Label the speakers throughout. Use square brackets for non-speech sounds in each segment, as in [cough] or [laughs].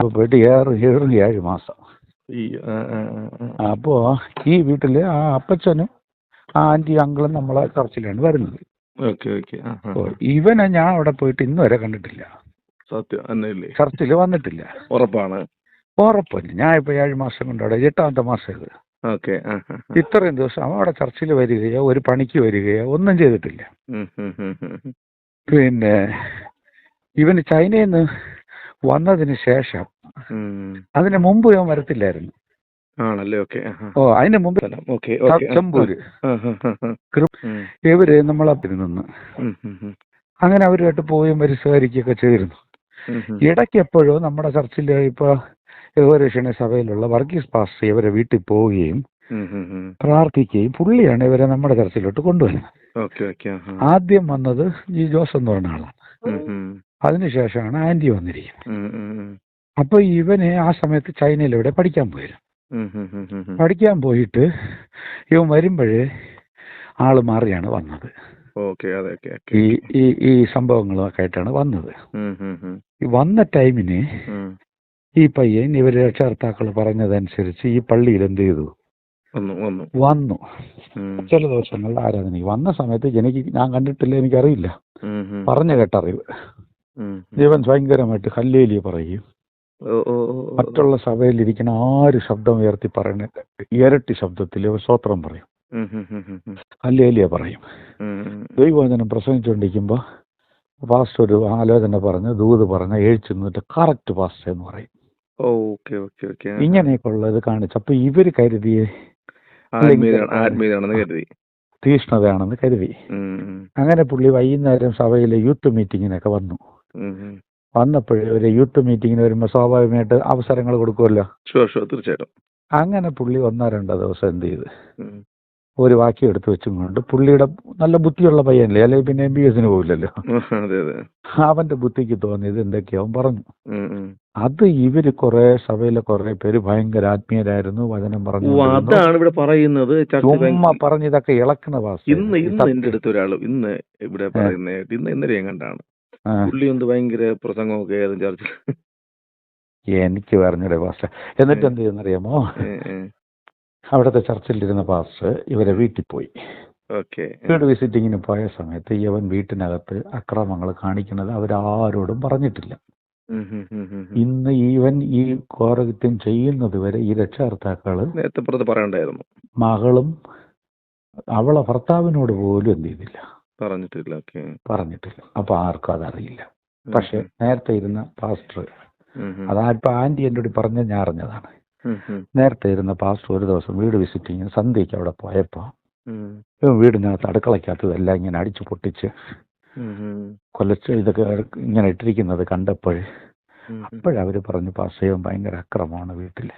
Speaker 1: അപ്പോൾ പോയിട്ട് ഏഴ് ഏറ് ഏഴ് മാസം.
Speaker 2: അപ്പോ.
Speaker 1: അപ്പോൾ ഈ വീട്ടിൽ ആ അപ്പച്ചനും ആ ആന്റി അങ്കിളും നമ്മളെ ചർച്ചിലാണ് വരുന്നത്.
Speaker 2: Okay okay.
Speaker 1: ഇവനെ ഞാൻ അവിടെ പോയിട്ട് ഇന്ന് വരെ കണ്ടിട്ടില്ല.
Speaker 2: സത്യം
Speaker 1: ചർച്ചിൽ വന്നിട്ടില്ല.
Speaker 2: ഉറപ്പാണ്.
Speaker 1: ഉറപ്പല്ല ഞാൻ ഇപ്പൊ ഏഴ് മാസം കൊണ്ട് അവിടെ എട്ടാമത്തെ മാസം ഇത്.
Speaker 2: ഓക്കെ.
Speaker 1: ഇത്രയും ദിവസം അവൻ അവിടെ ചർച്ചിൽ വരികയോ ഒരു പണിക്ക് വരികയോ ഒന്നും ചെയ്തിട്ടില്ല. പിന്നെ ഇവന് ചൈനയിൽ നിന്ന് വന്നതിന് ശേഷം. അതിന് മുമ്പ് ഞാൻ വരത്തില്ലായിരുന്നു
Speaker 2: ആണല്ലേ ഓക്കെ
Speaker 1: ഓ അതിന് മുമ്പ് ചെമ്പൂര്. ഇവർ നമ്മളെ നിന്ന്. അങ്ങനെ അവരുമായിട്ട് പോയും പരിസരിക്കുകയൊക്കെ ചെയ്തിരുന്നു. ഇടയ്ക്ക് എപ്പോഴോ നമ്മുടെ ചർച്ചിൽ ഇപ്പൊ യഹോരക്ഷണ സഭയിലുള്ള വർഗീസ് പാസ്റ്റർ ഇവരെ വീട്ടിൽ പോവുകയും. പ്രാർത്ഥിക്കുകയും പുള്ളിയാണ് ഇവരെ നമ്മുടെ ചർച്ചിലോട്ട് കൊണ്ടുവരുന്നത്. ആദ്യം വന്നത് ഈ ജോസ് എന്ന് പറഞ്ഞ ആളാണ്. അതിനുശേഷമാണ് ആന്റി വന്നിരിക്കുന്നത്. അപ്പൊ ഇവന് ആ സമയത്ത് ചൈനയിൽ ഇവിടെ പഠിക്കാൻ പോയിരുന്നു. പഠിക്കാൻ പോയിട്ട് ഇവൻ വരുമ്പോഴേ ആൾ മാറിയാണ് വന്നത്. ഈ ഈ ഈ സംഭവങ്ങളൊക്കെ ആയിട്ടാണ് വന്നത്. വന്ന ടൈമിന് ഈ പയ്യൻ ഇവർ രക്ഷകർത്താക്കൾ പറഞ്ഞതനുസരിച്ച് ഈ പള്ളിയിൽ എന്ത് ചെയ്തു?
Speaker 2: വന്നു.
Speaker 1: ചില ദിവസങ്ങളിൽ ആരാധനയ്ക്ക് വന്ന സമയത്ത് എനിക്ക് ഞാൻ കണ്ടിട്ടില്ല എനിക്കറിയില്ല.
Speaker 2: പറഞ്ഞു
Speaker 1: കേട്ടറിവ്. ജീവൻ ഭയങ്കരമായിട്ട് ഹല്ലേലി പറയും മറ്റുള്ള സഭയിലിരിക്കുന്ന ആര് ശബ്ദം ഉയർത്തി പറയുന്ന ഇരട്ടി ശബ്ദത്തിൽ സ്വത്രം പറയും. ഹല്ലേലിയ പറയും. ദൈവവചനം പ്രസംഗിച്ചുകൊണ്ടിരിക്കുമ്പോൾ പാസ്റ്റർ ഒരു ആലോചന പറഞ്ഞ് ദൂത് പറഞ്ഞ് എഴുച്ചു നിന്നിട്ട് കറക്റ്റ് പാസ്റ്റർ എന്ന് പറയും. ഇങ്ങനെയൊക്കെ ഉള്ളത് കാണിച്ചു അപ്പൊ ഇവർ കരുതി
Speaker 2: ആത്മീയതാണ് ആത്മീയതാണെന്ന് കരുതി.
Speaker 1: തീഷ്ണതയാണെന്ന് കരുതി. അങ്ങനെ പുള്ളി വൈകുന്നേരം സഭയിലെ യൂത്ത് മീറ്റിങ്ങിനൊക്കെ വന്നു. വന്നപ്പോഴേ ഒരു യൂത്ത് മീറ്റിങ്ങിന് വരുമ്പോൾ സ്വാഭാവികമായിട്ട് അവസരങ്ങൾ കൊടുക്കുമല്ലോ
Speaker 2: ഷുവർ ഷുവർ തീർച്ചയായിട്ടും.
Speaker 1: അങ്ങനെ പുള്ളി ഒന്നോ രണ്ടോ ദിവസം എന്ത് ചെയ്ത്? ഒരു വാക്യം എടുത്ത് വെച്ചും കൊണ്ട് പുള്ളിയുടെ നല്ല ബുദ്ധിയുള്ള പയ്യനല്ലേ? അല്ലെങ്കിൽ പിന്നെ എം ബി എസിന് പോകില്ലല്ലോ [laughs] അവന്റെ ബുദ്ധിക്ക് തോന്നിയത് എന്തൊക്കെയാവും പറഞ്ഞു. അത് ഇവർ കുറെ സഭയിലെ കുറെ പേര് ഭയങ്കര ആത്മീയരായിരുന്നു വചനം പറഞ്ഞു
Speaker 2: അതാണ് ഇവിടെ പറയുന്നത്. പറഞ്ഞതൊക്കെ
Speaker 1: ചുമ്മാ ഇളക്കണ വാസ
Speaker 2: ഇന്ന് ഇന്ന് എന്റെ അടുത്ത് ഒരാൾ ഇന്ന് ഇവിടെ പറയുന്ന ഇന്ന് ഇന്നലെ കണ്ടാണ്. പുള്ളി ഒന്ന് ഭയങ്കര പ്രസംഗമൊക്കെ ആയിരുന്നു ചർച്ചിൽ
Speaker 1: എനിക്ക് പറഞ്ഞൂടെ പാസ്റ്റർ എന്നിട്ട് എന്ത് ചെയ്യുന്നറിയാമോ? അവിടുത്തെ ചർച്ചിലിരുന്ന പാസ്റ്റർ ഇവരെ വീട്ടിൽ പോയി. വീട് വിസിറ്റിങ്ങിന് പോയ സമയത്ത് ഇവൻ വീട്ടിനകത്ത് അക്രമങ്ങൾ കാണിക്കുന്നത് അവരാരോടും പറഞ്ഞിട്ടില്ല. ഇന്ന് ഈവൻ ഈ കോരകൃത്യം ചെയ്യുന്നത് വരെ ഈ
Speaker 2: രക്ഷകർത്താക്കൾ പറയണ്ടായിരുന്നു.
Speaker 1: മകളും അവളെ ഭർത്താവിനോട് പോലും എന്ത് ചെയ്തില്ല.
Speaker 2: പറഞ്ഞിട്ടില്ല. ഓക്കെ.
Speaker 1: പറഞ്ഞിട്ടില്ല. അപ്പൊ ആർക്കും അതറിയില്ല. പക്ഷെ നേരത്തെ ഇരുന്ന പാസ്റ്റർ അതാ ഇപ്പൊ ആന്റി എന്നോട് പറഞ്ഞ ഞാൻ അറിഞ്ഞതാണ്. നേരത്തെ ഇരുന്ന പാസ്റ്റർ ഒരു ദിവസം വീട് വിസിറ്റിങ്ങിന് സന്ധ്യയ്ക്ക് അവിടെ പോയപ്പോ വീടിനകത്ത് അടുക്കളയ്ക്കകത്ത് എല്ലാം ഇങ്ങനെ അടിച്ചു പൊട്ടിച്ച് കൊലച്ച് ഇതൊക്കെ ഇങ്ങനെ ഇട്ടിരിക്കുന്നത് കണ്ടപ്പോഴേ അപ്പോഴവര് പറഞ്ഞു പാസ്റ്റയും ഭയങ്കര അക്രമമാണ്
Speaker 2: വീട്ടിൽ.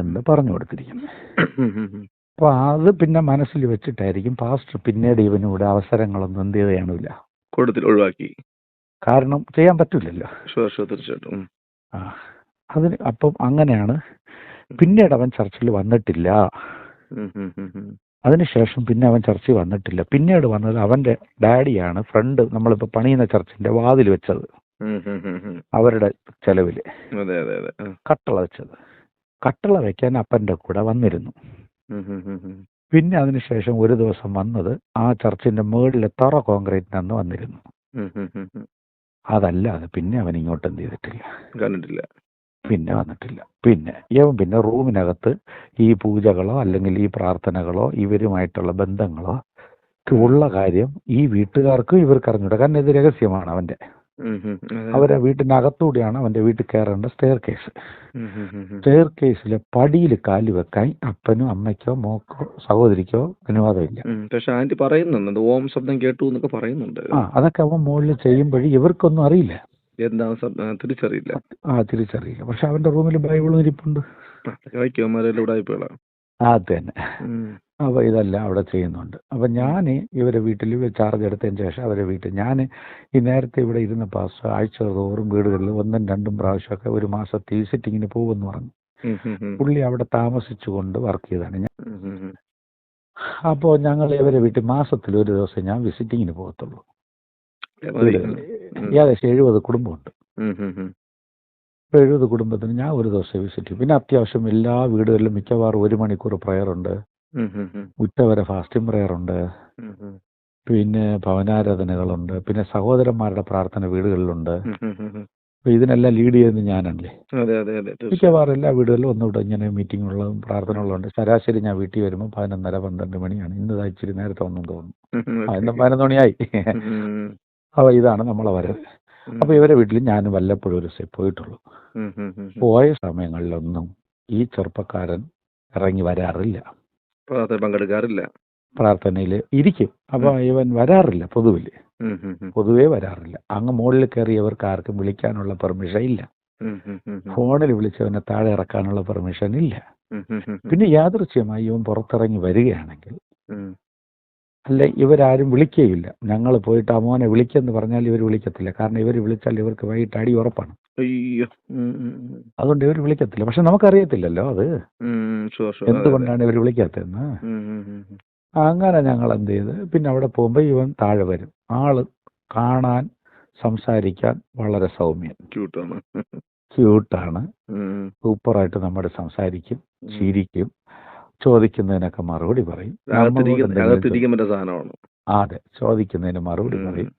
Speaker 1: എന്ന് പറഞ്ഞു കൊടുത്തിരിക്കുന്നത് അപ്പൊ അത് പിന്നെ മനസ്സിൽ വെച്ചിട്ടായിരിക്കും പാസ്റ്റർ പിന്നീട് ഇവനൂടെ അവസരങ്ങളൊന്നും എന്ത് ചെയ്ത്
Speaker 2: കൂടുതൽ ഒഴിവാക്കി.
Speaker 1: കാരണം ചെയ്യാൻ പറ്റില്ലല്ലോ
Speaker 2: തീർച്ചയായിട്ടും.
Speaker 1: ആ അതിന് അപ്പം അങ്ങനെയാണ്. പിന്നീട് അവൻ ചർച്ചിൽ വന്നിട്ടില്ല. അതിനുശേഷം പിന്നെ അവൻ ചർച്ചിൽ വന്നിട്ടില്ല. പിന്നീട് വന്നത് അവന്റെ ഡാഡിയാണ് ഫ്രണ്ട് നമ്മളിപ്പോ പണിയുന്ന ചർച്ചിന്റെ വാതിൽ വെച്ചത്. അവരുടെ
Speaker 2: ചെലവിൽ.
Speaker 1: കട്ടള വെച്ചത്. കട്ടള വെക്കാൻ അപ്പന്റെ കൂടെ വന്നിരുന്നു. പിന്നെ അതിനുശേഷം ഒരു ദിവസം വന്നത് ആ ചർച്ചിന്റെ മുകളിലെ തറ കോൺക്രീറ്റിനന്ന് വന്നിരുന്നു
Speaker 2: ഉം.
Speaker 1: അതല്ലാതെ പിന്നെ അവൻ ഇങ്ങോട്ട് എന്ത് ചെയ്തിട്ടില്ല
Speaker 2: കണ്ടിട്ടില്ല
Speaker 1: പിന്നെ വന്നിട്ടില്ല പിന്നെ ഇവൻ പിന്നെ റൂമിനകത്ത് ഈ പൂജകളോ അല്ലെങ്കിൽ ഈ പ്രാർത്ഥനകളോ ഇവരുമായിട്ടുള്ള ബന്ധങ്ങളോ ഉള്ള കാര്യം ഈ വീട്ടുകാർക്കും ഇവർക്ക് അറിഞ്ഞൂടാ കാരണം ഇത് രഹസ്യമാണ് അവന്റെ.
Speaker 2: അതെ.
Speaker 1: അവരെ വീട്ടിനകത്തൂടെയാണ് അവന്റെ വീട്ടിൽ കയറേണ്ട സ്റ്റെയർ കേസ്. സ്റ്റെയർ കേസിലെ പടിയിൽ കാൽ വെക്കാൻ അപ്പനും അമ്മയ്ക്കോ മോക്കോ സഹോദരിക്കോ അനുവാദമില്ല.
Speaker 2: പക്ഷെ ആന്റി പറയുന്നുണ്ട് ഓം ശബ്ദം കേട്ടു എന്നൊക്കെ പറയുന്നുണ്ട്.
Speaker 1: ആ അതൊക്കെ അവൻ മുകളിൽ ചെയ്യുമ്പോഴേ ഇവർക്കൊന്നും അറിയില്ല.
Speaker 2: എന്താ തിരിച്ചറിയില്ല.
Speaker 1: ആ തിരിച്ചറിയില്ല. പക്ഷെ അവന്റെ റൂമിൽ ബൈബിളും ഇരിപ്പുണ്ട്.
Speaker 2: വൈക്കോമാരെല്ലാം ഇവിടെ ആയിപ്പോളാ
Speaker 1: അത് തന്നെ അപ്പൊ ഇതെല്ലാം അവിടെ ചെയ്യുന്നുണ്ട്. അപ്പൊ ഞാൻ ഇവരെ വീട്ടിൽ ചാർജ് എടുത്തതിന് ശേഷം അവരെ വീട്ടിൽ ഞാൻ ഈ നേരത്തെ ഇവിടെ ഇരുന്ന പാസ് ആഴ്ച തോറും വീടുകളിൽ ഒന്നും രണ്ടും പ്രാവശ്യമൊക്കെ ഒരു മാസത്തെ സിറ്റിങ്ങിന് പോകുമെന്ന് പറഞ്ഞു. പുള്ളി അവിടെ താമസിച്ചുകൊണ്ട് വർക്ക് ചെയ്താണ്. ഞാൻ അപ്പോൾ ഞങ്ങൾ ഇവരെ വീട്ടിൽ മാസത്തിൽ ഒരു ദിവസം ഞാൻ വിസിറ്റിങ്ങിന് പോകത്തുള്ളൂ. ഏകദേശം എഴുപത് കുടുംബമുണ്ട്. ഇപ്പൊ എഴുപത് കുടുംബത്തിന് ഞാൻ ഒരു ദിവസം വിസിറ്റ് ചെയ്യും. പിന്നെ അത്യാവശ്യം എല്ലാ വീടുകളിലും മിക്കവാറും ഒരു മണിക്കൂർ
Speaker 2: ഉം,
Speaker 1: ഉച്ചവരെ ഫാസ്റ്റിംഗ് പ്രയർ ഉണ്ട്.
Speaker 2: ഉം, ഉം,
Speaker 1: പിന്നെ ഭവനാരാധനകളുണ്ട്. പിന്നെ സഹോദരന്മാരുടെ പ്രാർത്ഥന വീടുകളിലുണ്ട്. അപ്പൊ ഇതിനെല്ലാം ലീഡ് ചെയ്യുന്നത് ഞാനല്ലേ? മിക്കവാറും എല്ലാ വീടുകളിലും ഒന്നുകൂടെ ഇങ്ങനെ ഉള്ളതും പ്രാർത്ഥനകളുണ്ട്. ശരാശരി ഞാൻ വീട്ടിൽ വരുമ്പോൾ പതിനൊന്നര പന്ത്രണ്ട് മണിയാണ്. ഇന്ന് ഇച്ചിരി നേരത്തെ ഒന്നും തോന്നുന്നു. ഇന്ന് പതിനൊന്ന് മണിയായി. അപ്പൊ ഇതാണ് നമ്മളെ വരവ്. അപ്പൊ ഇവരെ വീട്ടിൽ ഞാൻ വല്ലപ്പോഴും ഒരു ദിവസം പോയിട്ടുള്ളൂ. പോയ സമയങ്ങളിലൊന്നും ഈ ചെറുപ്പക്കാരൻ ഇറങ്ങി വരാറില്ല.
Speaker 2: പങ്കെടുക്കാറില്ല.
Speaker 1: പ്രാർത്ഥനയിൽ ഇരിക്കും. അപ്പൊ ഇവൻ വരാറില്ല പൊതുവിൽ പൊതുവേ വരാറില്ല. അങ്ങ് മുകളിൽ കയറിയവർക്ക് ആർക്കും വിളിക്കാനുള്ള പെർമിഷൻ ഇല്ല. ഫോണിൽ വിളിച്ചവനെ താഴെ ഇറക്കാനുള്ള പെർമിഷൻ ഇല്ല. പിന്നെ യാദൃശ്യമായി ഇവൻ പുറത്തിറങ്ങി വരികയാണെങ്കിൽ. അല്ല ഇവരാരും വിളിക്കുകയില്ല ഞങ്ങൾ പോയിട്ട് മോനെ വിളിക്കെന്ന് പറഞ്ഞാൽ ഇവർ വിളിക്കത്തില്ല. കാരണം ഇവർ വിളിച്ചാൽ ഇവർക്ക് വൈകിട്ട് അടി ഉറപ്പാണ്.
Speaker 2: അയ്യോ.
Speaker 1: അതുകൊണ്ട് ഇവർ വിളിക്കത്തില്ല. പക്ഷെ നമുക്കറിയത്തില്ലല്ലോ അത്. എന്തുകൊണ്ടാണ് ഇവർ വിളിക്കാത്തതെന്ന്. അങ്ങനെ ഞങ്ങൾ എന്ത് ചെയ്ത് പിന്നെ അവിടെ പോകുമ്പോൾ ഇവൻ താഴെ വരും. ആൾ കാണാൻ സംസാരിക്കാൻ വളരെ സൗമ്യൻ. ക്യൂട്ടാണ്.
Speaker 2: ക്യൂട്ടാണ്
Speaker 1: സൂപ്പറായിട്ട് നമ്മുടെ സംസാരിക്കും ചിരിക്കും. ചോദിക്കുന്നതിനൊക്കെ മറുപടി പറയും. അതെ ചോദിക്കുന്നതിന് മറുപടി. പറയും.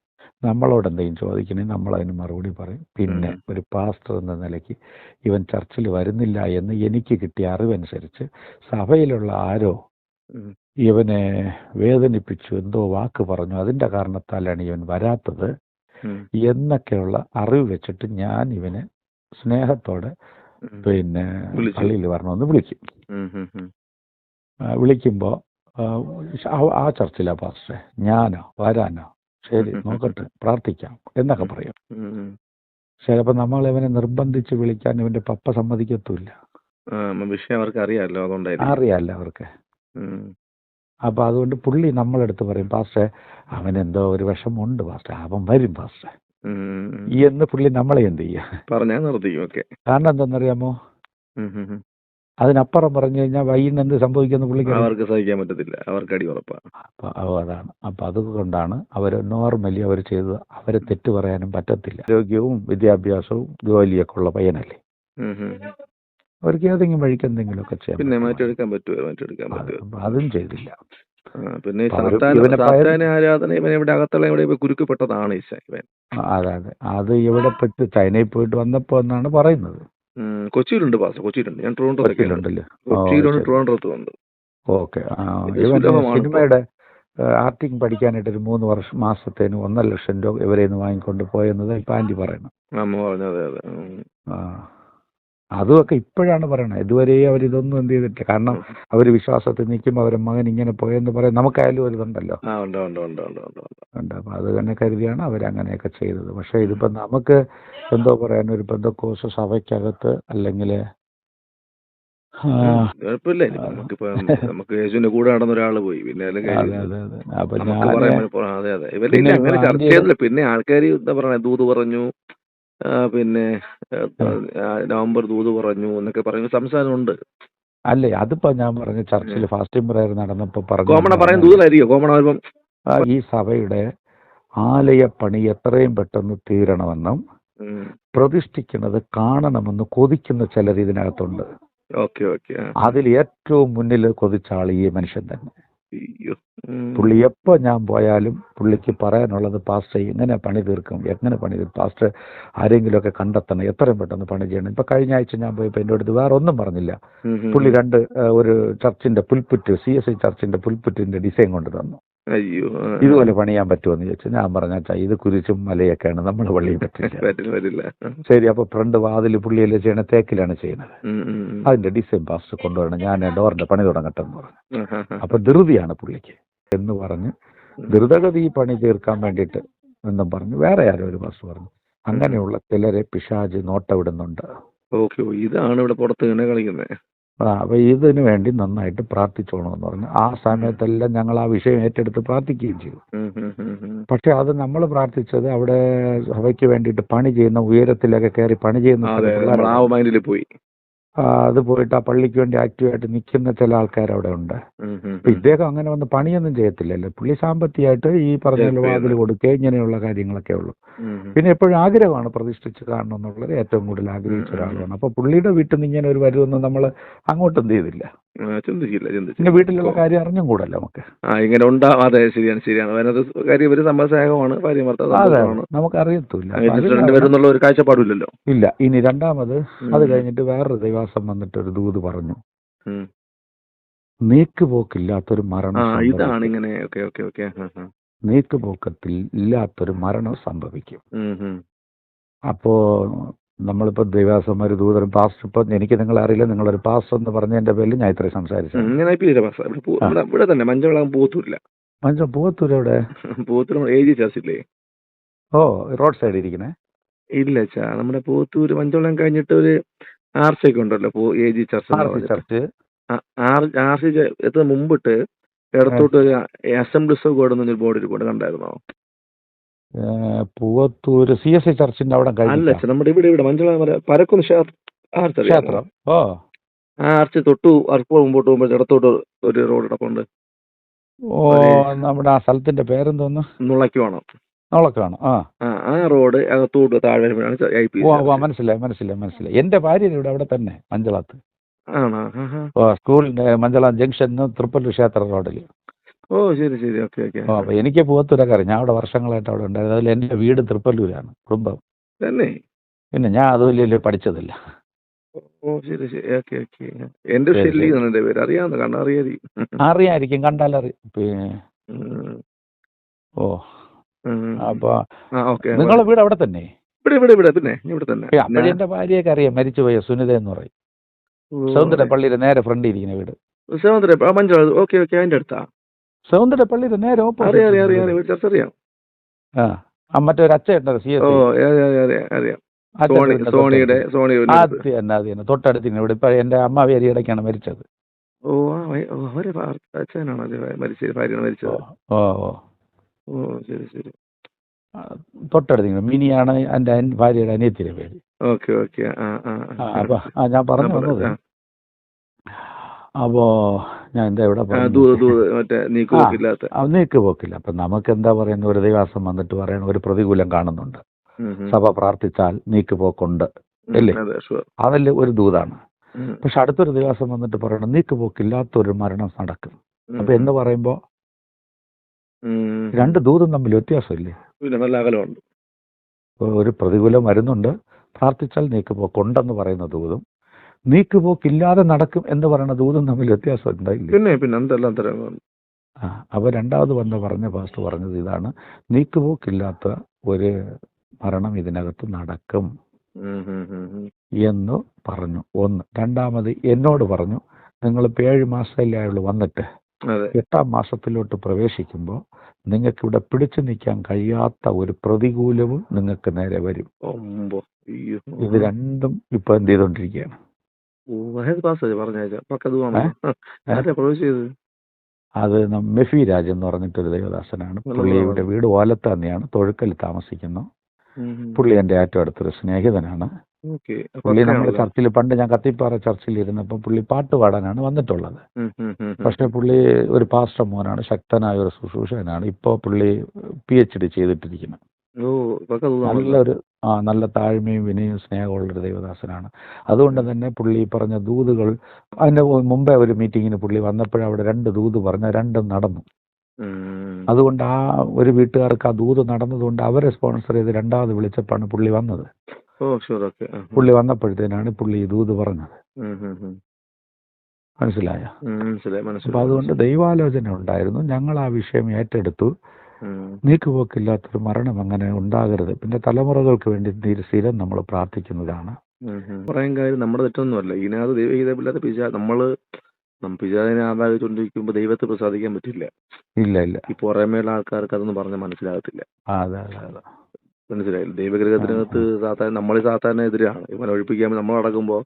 Speaker 1: നമ്മളോട് എന്തെങ്കിലും ചോദിക്കണേ നമ്മൾ അതിന് മറുപടി പറയും. പിന്നെ ഒരു പാസ്റ്റർ എന്ന നിലയ്ക്ക് ഇവൻ ചർച്ചിൽ വരുന്നില്ല എന്ന് എനിക്ക് കിട്ടിയ അറിവനുസരിച്ച് സഭയിലുള്ള ആരോ ഇവനെ വേദനിപ്പിച്ചു എന്തോ വാക്ക് പറഞ്ഞു. അതിന്റെ കാരണത്താലാണ് ഇവൻ വരാത്തത്. എന്നൊക്കെയുള്ള അറിവ് വെച്ചിട്ട് ഞാൻ ഇവനെ സ്നേഹത്തോടെ പിന്നെ. പള്ളിയിൽ വരണമെന്ന് വിളിക്കും. വിളിക്കുമ്പോൾ ആ ചർച്ചിലാ പാസ്റ്ററെ. ഞാനോ വരാനോ. ശരി നോക്കട്ടെ പ്രാർത്ഥിക്കാം എന്നൊക്കെ പറയും.
Speaker 2: ചിലപ്പോ.
Speaker 1: ചിലപ്പോൾ നമ്മൾ ഇവനെ നിർബന്ധിച്ച് വിളിക്കാൻ ഇവന്റെ പപ്പ സമ്മതിക്കത്തുമില്ല.
Speaker 2: വിഷയം അവർക്ക് അറിയാമല്ലോ അതുകൊണ്ടായിരിക്കും.
Speaker 1: അറിയാല്ല അവർക്ക്. അപ്പൊ അതുകൊണ്ട് പുള്ളി നമ്മളെടുത്ത് പറയും പാസ്റ്റേ അവൻ എന്തോ ഒരു വിഷമമുണ്ട് പാസ്റ്റേ അവൻ വരും പാസ്റ്റേ എന്ന് പുള്ളി നമ്മളെ എന്ത് ചെയ്യാ?
Speaker 2: പറഞ്ഞാ നിർത്തിക്കും ഓക്കെ
Speaker 1: കാരണം എന്തെന്നറിയാമോ? അതിനപ്പുറം പറഞ്ഞു കഴിഞ്ഞാൽ വൈകിട്ട് എന്ത് സംഭവിക്കുന്നു പുള്ളിക്ക്.
Speaker 2: അവർക്ക് സഹിക്കാൻ പറ്റത്തില്ല. അവർക്ക് അടി ഉറപ്പാണ്.
Speaker 1: അപ്പൊ അതാണ്. അപ്പൊ അതുകൊണ്ടാണ് അവർ നോർമലി അവർ ചെയ്തത്. അവരെ തെറ്റ് പറയാനും പറ്റത്തില്ല. ആരോഗ്യവും വിദ്യാഭ്യാസവും ജോലിയൊക്കെ ഉള്ള പയ്യനല്ലേ. അവർക്ക് ഏതെങ്കിലും വഴിക്ക് എന്തെങ്കിലുമൊക്കെ ചെയ്യാം
Speaker 2: പിന്നെ? മാറ്റിയെടുക്കാൻ പറ്റുമോ മാറ്റിയെടുക്കാൻ പറ്റുമോ
Speaker 1: അതും ചെയ്തില്ല.
Speaker 2: പിന്നെ ആരാധന ഇവൻ ഇവിടെ അകത്തുള്ള ഇവിടെ കുരുക്കപ്പെട്ടതാണ് ഈശ ഇവൻ.
Speaker 1: അതെ അതെ. അത് ഇവിടെ പെട്ട് ചൈനയിൽ പോയിട്ട് വന്നപ്പോ എന്നാണ് പറയുന്നത്.
Speaker 2: കൊച്ചിയിലുണ്ട് പാസ് കൊച്ചിയിലുണ്ട്. ഞാൻ.
Speaker 1: കൊച്ചിയിലുണ്ടല്ലോ?
Speaker 2: കൊച്ചിയിലുണ്ട്
Speaker 1: ശരി.
Speaker 2: ട്രിവാൻഡ്രത്തും ഉണ്ട്
Speaker 1: ഓക്കെ. സിനിമയുടെ ആർട്ടിങ് പഠിക്കാനായിട്ട് ഒരു മൂന്ന് വർഷം മാസത്തേന് ഒന്നര ലക്ഷം രൂപ ഇവരെ നിന്ന് വാങ്ങിക്കൊണ്ട് പോയെന്നത് ഇപ്പൊ ആന്റി പറയണം
Speaker 2: അമ്മ പറഞ്ഞു അതെ അതെ.
Speaker 1: ആ. അതുമൊക്കെ ഇപ്പോഴാണ് പറയണത്. ഇതുവരെ അവരിതൊന്നും എന്ത് ചെയ്തിട്ടില്ല. കാരണം അവർ വിശ്വാസത്തിൽ നിൽക്കുമ്പോൾ അവരെ മകൻ ഇങ്ങനെ പോയെന്ന് പറയാൻ നമുക്കായാലും ഒരു ഇതുണ്ടല്ലോ.
Speaker 2: ആ ഉണ്ട്
Speaker 1: അപ്പൊ അത് തന്നെ കരുതിയാണ് അവരങ്ങനെയൊക്കെ ചെയ്തത്. പക്ഷേ ഇതിപ്പോ നമുക്ക് എന്തോ പറയാൻ ഒരു ബന്ധക്കോസ് സഭയ്ക്കകത്ത് അല്ലെങ്കിൽ
Speaker 2: കുഴപ്പമില്ല. നമുക്ക് യേശുവിന്റെ കൂടെ നടന്ന ഒരാൾ പോയി. പിന്നെ
Speaker 1: അതെ അതെ പിന്നെ
Speaker 2: ആൾക്കാർ എന്താ പറയണേ? ദൂത് പറഞ്ഞു. പിന്നെ നവംബർ ദൂത് പറഞ്ഞു എന്നൊക്കെ പറയുന്ന സംസാരമുണ്ട്.
Speaker 1: അല്ലേ അതിപ്പോ ഞാൻ പറഞ്ഞ ചർച്ചിൽ ഫാസ്റ്റിംഗ് പ്രയർ നടന്നപ്പോ
Speaker 2: കോമണ പറയാൻ
Speaker 1: പറഞ്ഞു
Speaker 2: ദൂതലായിരിക്കും കോമണ വരുമ്പം
Speaker 1: ഈ സഭയുടെ ആലയ പണി എത്രയും പെട്ടെന്ന് തീരണമെന്നും പ്രതിഷ്ഠിക്കുന്നത് കാണണമെന്ന് കൊതിക്കുന്ന ചിലർ ഇതിനകത്തുണ്ട്.
Speaker 2: ഓക്കെ ഓക്കെ ആ.
Speaker 1: അതിൽ ഏറ്റവും മുന്നിൽ കൊതിച്ച ആൾ ഈ മനുഷ്യൻ തന്നെ. പുള്ളി എപ്പോൾ ഞാൻ പോയാലും പുള്ളിക്ക് പറയാനുള്ളത് പാസ്റ്റർ എങ്ങനെ പണി തീർക്കും? എങ്ങനെ പണി തീർക്കും? പാസ്റ്റർ ആരെങ്കിലുമൊക്കെ കണ്ടെത്തണം. എത്രയും പെട്ടെന്ന് പണി ചെയ്യണം. ഇപ്പൊ കഴിഞ്ഞ ആഴ്ച ഞാൻ പോയപ്പോൾ എന്റെ അടുത്ത് വേറെ ഒന്നും പറഞ്ഞില്ല. പുള്ളി രണ്ട് ഒരു ചർച്ചിന്റെ പുൽപ്പുറ്റ് സി എസ് ഐ ചർച്ചിന്റെ പുൽപ്പുറ്റിന്റെ ഡിസൈൻ കൊണ്ട് തന്നു.
Speaker 2: അയ്യോ.
Speaker 1: ഇതുപോലെ പണിയാൻ പറ്റുമെന്ന് ചോദിച്ചു. ഞാൻ പറഞ്ഞ ഇത് കുരിശും മലയൊക്കെയാണ്. നമ്മൾ പള്ളിയിൽ പറ്റില്ല ശരി അപ്പൊ ഫ്രണ്ട് വാതിൽ പുള്ളിയല്ലേ ചെയ്യണ? തേക്കിലാണ് ചെയ്യുന്നത്. അതിന്റെ ഡിസൈൻ പാസ്റ്റ് കൊണ്ടുവരണം. ഞാൻ ഡോറിന്റെ പണി തുടങ്ങട്ടെ എന്ന് പറഞ്ഞു. അപ്പൊ ധൃതിയാണ് പുള്ളിക്ക് എന്ന് പറഞ്ഞ് ദ്രുതഗതി പണി തീർക്കാൻ വേണ്ടിയിട്ട് എന്നും പറഞ്ഞു വേറെ ആരോ ഒരു പാസ് പറഞ്ഞു അങ്ങനെയുള്ള ചിലരെ പിശാജ് നോട്ടവിടുന്നുണ്ട്.
Speaker 2: ഓക്കെ ഇതാണ് ഇവിടെ പുറത്ത് ഇങ്ങനെ കളിക്കുന്നത്
Speaker 1: ആ അപ്പൊ ഇതിനു വേണ്ടി നന്നായിട്ട് പ്രാർത്ഥിച്ചോണമെന്ന് പറഞ്ഞു. ആ സമയത്തെല്ലാം ഞങ്ങൾ ആ വിഷയം ഏറ്റെടുത്ത് പ്രാർത്ഥിക്കുകയും ചെയ്തു. പക്ഷെ അത് നമ്മൾ പ്രാർത്ഥിച്ചത് അവിടെ സഭയ്ക്ക് വേണ്ടിയിട്ട് പണി ചെയ്യുന്ന ഉയരത്തിലൊക്കെ കയറി പണി ചെയ്യുന്ന
Speaker 2: പോയി.
Speaker 1: അത് പോയിട്ട് ആ പള്ളിക്ക് വേണ്ടി ആക്റ്റീവായിട്ട് നിൽക്കുന്ന ചില ആൾക്കാർ അവിടെ ഉണ്ട്. ഇദ്ദേഹം അങ്ങനെ വന്ന് പണിയൊന്നും ചെയ്യത്തില്ലല്ലോ. പുള്ളി സാമ്പത്തികമായിട്ട് ഈ പറഞ്ഞ വാതിൽ. കൊടുക്കുക ഇങ്ങനെയുള്ള കാര്യങ്ങളൊക്കെ ഉള്ളൂ. പിന്നെ എപ്പോഴും ആഗ്രഹമാണ് പ്രതിഷ്ഠിച്ച് കാണണം എന്നുള്ളത്. ഏറ്റവും കൂടുതൽ ആഗ്രഹിച്ച ഒരാളാണ്. അപ്പൊ പുള്ളിയുടെ വീട്ടിൽ നിന്ന് ഇങ്ങനെ ഒരു വരുമെന്ന് നമ്മൾ അങ്ങോട്ടും ചെയ്തില്ല.
Speaker 2: ചിന്തിച്ചില്ല ചിന്തിച്ചില്ല.
Speaker 1: വീട്ടിലുള്ള കാര്യം അറിഞ്ഞും കൂടല്ലോ നമുക്ക്?
Speaker 2: ആ ഇങ്ങനെ ഉണ്ടാവും അതെ ശരിയാണ് ശരിയാണ്. അതിനകത്ത് കാര്യം ഇവർ സമ്മതസ്നേഹമാണ് ഭാര്യ ഭർത്താവ്
Speaker 1: നമുക്ക് അറിയത്തില്ല
Speaker 2: എന്നുള്ള ഒരു കാഴ്ചപ്പാടില്ലല്ലോ.
Speaker 1: ഇല്ല ഇനി രണ്ടാമത് അത് കഴിഞ്ഞിട്ട് വേറൊരു ദൈവാസം വന്നിട്ട് ഒരു ദൂത് പറഞ്ഞു. നീക്കുപോക്കില്ലാത്തൊരു മരണം
Speaker 2: ഇതാണ്. ഇങ്ങനെ ഓക്കെ ഓക്കെ ഓക്കെ.
Speaker 1: നീക്കുപോക്കത്തിൽ ഇല്ലാത്തൊരു മരണം സംഭവിക്കും. അപ്പോ നമ്മളിപ്പോ ഒരു ദൂതരും പാസ്റ്റ് ഇപ്പൊ എനിക്ക് നിങ്ങളെ അറിയില്ല നിങ്ങളൊരു പാസ്റ്റ് എന്ന് പറഞ്ഞതിന്റെ പേരിൽ ഞാൻ ഇത്രയും സംസാരിച്ചു
Speaker 2: ഇല്ല എവിടെ ഇവിടെ പൂ- തന്നെ മഞ്ചവളം പൂത്തൂരില്ല
Speaker 1: മനുഷ്യ പൂവത്തൂരവിടെ
Speaker 2: പൂത്തൂർ ഏജ് ചർച്ചില്ലേ [laughs]
Speaker 1: ഓ റോഡ് സൈഡ് ഇരിക്കണേ
Speaker 2: ഇല്ല ചാ നമ്മുടെ പൂത്തൂര് മഞ്ചവളം കഴിഞ്ഞിട്ട് ഒരു ആർച്ചൊക്കെ ഉണ്ടല്ലോ പൂ- A G church.
Speaker 1: R C. Church
Speaker 2: എത്തുന്ന മുമ്പിട്ട് ഇടത്തോട്ട് ഒരു അസംബ്ലീസ് ഓഫ് ഗോഡ് എന്നൊരു ബോർഡ് ഇരിപ്പുണ്ട് കണ്ടായിരുന്നോ?
Speaker 1: പൂവത്തൂര് സി എസ് ഐ ചർച്ചിന്റെ അവിടെ
Speaker 2: അല്ല
Speaker 1: കഴിഞ്ഞ
Speaker 2: നമ്മുടെ ഇവിടെ ഇവിടെ മഞ്ചവളം വരെ പരക്കുന്ന് ക്ഷേത്രം ആർച്ച് അറിയാമോ?
Speaker 1: ക്ഷേത്രം. ഓ.
Speaker 2: ആ ആർച്ച് തൊട്ടു അല്പം മുമ്പോട്ട് പോകുമ്പോൾ ഇടത്തോട്ട് ഒരു റോഡ് കിടപ്പുണ്ട്
Speaker 1: ഓ നമ്മുടെ ആ സ്ഥലത്തിന്റെ പേരെന്തോന്ന്?
Speaker 2: നുളയ്ക്ക് വേണം
Speaker 1: നോളക്കാണ് ആ.
Speaker 2: ആ ആ റോഡ് അകത്തോട്ട് താഴെ വരുമ്പോഴാണ് ഐ പി
Speaker 1: ഓ ഓ മനസ്സിലായി മനസ്സിലായി മനസ്സിലായി. എന്റെ ഭാര്യ ഇവിടെ അവിടെ തന്നെ മഞ്ചളത്ത്.
Speaker 2: ആണോ? ആഹാ.
Speaker 1: ഓ സ്കൂളിന്റെ മഞ്ചളം ജംഗ്ഷൻ തൃപ്പല്ലൂർ ക്ഷേത്ര റോഡിൽ
Speaker 2: ഓ ശരി ശരി. Okay okay.
Speaker 1: ഓ അപ്പൊ എനിക്ക് കാര്യം. ഞാൻ അവിടെ വർഷങ്ങളായിട്ട് അവിടെ ഉണ്ടായിരുന്നു. അതിൽ എന്റെ വീട് തൃപ്പല്ലൂരാണ് കുടുംബം.
Speaker 2: തന്നെ?
Speaker 1: പിന്നെ ഞാൻ അത് വലിയ പഠിച്ചതില്ല.
Speaker 2: ഓ ശരി ശരി. ഓക്കെ ഷെല്ലി എന്നാണ് പേര്. അറിയാവുന്ന കണ്ടാ അറിയാതിരിക്കും.
Speaker 1: അറിയായിരിക്കും കണ്ടാലറി. പിന്നെ ഓ. അപ്പൊ നിങ്ങളെ വീട് അവിടെ തന്നെ?
Speaker 2: ഇവിടെ ഇവിടെ ഇവിടെ പിന്നെ ഇവിടെ തന്നെ.
Speaker 1: അപ്പോഴേ ഭാര്യയൊക്കെ അറിയാം. മരിച്ചുപോയ സുനിത എന്ന് പറയും. സൗന്ദര്യ പള്ളിയുടെ നേരെ ഫ്രണ്ട് ഇരിക്കുന്ന വീട്
Speaker 2: സമുദ്ര മഞ്ചാൾ ഓക്കെ ഓക്കെ അതിന്റെ അടുത്താ.
Speaker 1: സൗന്ദര്യ പള്ളിയുടെ നേരെ
Speaker 2: അറിയാം അറിയാം അറിയാം
Speaker 1: ഓപ്പോസിറ്റ്
Speaker 2: അറിയാം. ചർച്ച അറിയാം
Speaker 1: ആ ആ, മറ്റൊരു അച്ഛൻ സി
Speaker 2: ഓ
Speaker 1: എസ്
Speaker 2: അറിയാം അറിയാം അറിയാം. അറിയാം സോണി സോണിയുടെ സോണി
Speaker 1: അത് തന്നെ അത് തന്നെ. തൊട്ടടുത്ത് ഇവിടെ ഇപ്പൊ എന്റെ അമ്മ വേരിയടക്കാണ് മരിച്ചത്.
Speaker 2: ഓ അവരെ അച്ഛനാണോ മരിച്ചത് ഭാര്യയാണ് മരിച്ചത്?
Speaker 1: ഓ ഓ
Speaker 2: ഓ. ശരി ശരി.
Speaker 1: തൊട്ടടുത്ത് മിനിയാണ് എന്റെ ഭാര്യയുടെ അനിയത്തിന് പേര്.
Speaker 2: Okay okay. ആ
Speaker 1: അപ്പൊ ഞാൻ പറഞ്ഞു വന്നത്. അപ്പോ ഞാൻ എന്താ ഇവിടെ
Speaker 2: മറ്റേ
Speaker 1: നീക്ക് പോക്കില്ല അപ്പൊ നമുക്ക് എന്താ പറയുന്നത് ഒരു ദിവസം വന്നിട്ട് പറയണ ഒരു പ്രതികൂലം കാണുന്നുണ്ട്. സഭ പ്രാർത്ഥിച്ചാൽ നീക്ക് പോക്കുണ്ട് അല്ലേ? അതല്ല ഒരു ദൂതാണ്. പക്ഷെ അടുത്തൊരു ദിവസം വന്നിട്ട് പറയണം നീക്ക് പോക്കില്ലാത്തൊരു മരണം നടക്കും. അപ്പൊ എന്ന് പറയുമ്പോ? രണ്ട് ദൂതം തമ്മിൽ വ്യത്യാസമില്ലേ? ഒരു പ്രതികൂലം വരുന്നുണ്ട് പ്രാർത്ഥിച്ചാൽ നീക്കുപോക്കുണ്ടെന്ന് പറയുന്ന ദൂതും നീക്കുപോക്കില്ലാതെ നടക്കും എന്ന് പറയുന്ന ദൂതും തമ്മിൽ വ്യത്യാസം ഉണ്ടായില്ല?
Speaker 2: പിന്നെ പിന്നെ എന്തെല്ലാം തരം
Speaker 1: ആ അപ്പൊ രണ്ടാമത് വന്ന് പറഞ്ഞ പാസ്റ്റ് പറഞ്ഞത് ഇതാണ്. നീക്കുപോക്കില്ലാത്ത ഒരു മരണം ഇതിനകത്ത് നടക്കും എന്ന് പറഞ്ഞു. ഒന്ന്. രണ്ടാമത് എന്നോട് പറഞ്ഞു നിങ്ങൾ ഇപ്പൊ ഏഴ് മാസമല്ലേ ആയുള്ളൂ വന്നിട്ട്. എട്ടാം മാസത്തിലോട്ട് പ്രവേശിക്കുമ്പോൾ നിങ്ങൾക്ക് ഇവിടെ പിടിച്ചു നിൽക്കാൻ കഴിയാത്ത ഒരു പ്രതികൂലവും നിങ്ങൾക്ക് നേരെ വരും. ഇത് രണ്ടും ഇപ്പൊ എന്ത് ചെയ്തോണ്ടിരിക്കുകയാണ്.
Speaker 2: പക്കതുവാണോ
Speaker 1: ഏ?
Speaker 2: ആരാ ചെയ്തത്?
Speaker 1: അത് നം- മെഫി രാജ് എന്ന് പറഞ്ഞിട്ടൊരു ദേവദാസനാണ്. പുള്ളിയുടെ വീട് ഓലത്ത് തന്നെയാണ്. തൊഴുക്കൽ താമസിക്കുന്നു. പുള്ളി എന്റെ ഏറ്റവും അടുത്തൊരു സ്നേഹിതനാണ്.
Speaker 2: ഓക്കെ.
Speaker 1: പുള്ളി നമ്മുടെ ചർച്ചിൽ പണ്ട് ഞാൻ കത്തിപ്പാറ ചർച്ചിൽ ഇരുന്നപ്പോൾ പുള്ളി പാട്ട് പാടാനാണ് വന്നിട്ടുള്ളത്. പക്ഷെ പുള്ളി ഒരു പാസ്റ്റർ മോനാണ് ശക്തനായ ഒരു ശുശ്രൂഷകനാണ്. ഇപ്പോൾ പുള്ളി പി എച്ച് ഡി ചെയ്തിട്ടിരിക്കുന്നത് നല്ലൊരു ആ നല്ല താഴ്മയും വിനയും സ്നേഹമുള്ളൊരു ദൈവദാസനാണ്. അതുകൊണ്ട് തന്നെ പുള്ളി പറഞ്ഞ ദൂതുകൾ അതിന്റെ മുമ്പേ ഒരു മീറ്റിങ്ങിന് പുള്ളി വന്നപ്പോഴവിടെ രണ്ട് ദൂത് പറഞ്ഞ രണ്ടും നടന്നു. അതുകൊണ്ട് ആ ഒരു വീട്ടുകാർക്ക് ആ ദൂത് നടന്നതുകൊണ്ട് അവരെ സ്പോൺസർ ചെയ്ത് രണ്ടാമത് വിളിച്ചപ്പോഴാണ് പുള്ളി വന്നത്. പുള്ളി വന്നപ്പോഴത്തേനാണ് പുള്ളി ഈ ദൂത് പറഞ്ഞത്. മനസ്സിലായ? അപ്പൊ അതുകൊണ്ട് ദൈവാലോചന ഉണ്ടായിരുന്നു. ഞങ്ങൾ ആ വിഷയം ഏറ്റെടുത്തു. നീക്കുപോക്കില്ലാത്തൊരു മരണം അങ്ങനെ ഉണ്ടാകരുത്. പിന്നെ തലമുറകൾക്ക് വേണ്ടി സ്ഥിരം നമ്മൾ പ്രാർത്ഥിക്കുന്നതാണ്.
Speaker 2: പറയാൻ കാര്യം നമ്മുടെ തെറ്റൊന്നുമല്ല. ഇതിനകത്ത് ദൈവഹിതമില്ലാത്ത പിശാ നമ്മൾ പിശാദിനെ ആദായിച്ചുകൊണ്ടിരിക്കുമ്പോൾ ദൈവത്തെ പ്രസാദിക്കാൻ പറ്റില്ല.
Speaker 1: ഇല്ല ഇല്ല.
Speaker 2: ഈ പുറമേയുള്ള ആൾക്കാർക്ക് അതൊന്നും പറഞ്ഞാൽ മനസ്സിലാകത്തില്ല. മനസ്സിലായില്ല ദൈവഗ്രഹത്തിനകത്ത് സാധാരണ നമ്മൾ സാധാരണ എതിരാണ്. ഇവനെ ഒഴിപ്പിക്കാൻ നമ്മൾ അടക്കുമ്പോൾ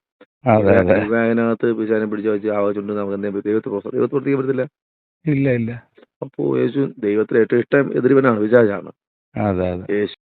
Speaker 1: അതെ അതെ.
Speaker 2: അതിനകത്ത് പിശാനെ പിടിച്ചു വെച്ച് ആവശ്യമുണ്ട് നമുക്ക് ദൈവത്തെ ദൈവത്തെ പ്രവർത്തിക്കാൻ പറ്റത്തില്ല?
Speaker 1: ഇല്ല ഇല്ല.
Speaker 2: അപ്പോൾ യേശു ദൈവത്തിന് ഏറ്റവും ഇഷ്ടം എതിരുവനാണ് വിചാരാണ്
Speaker 1: അതെ അതെ.
Speaker 2: യേശു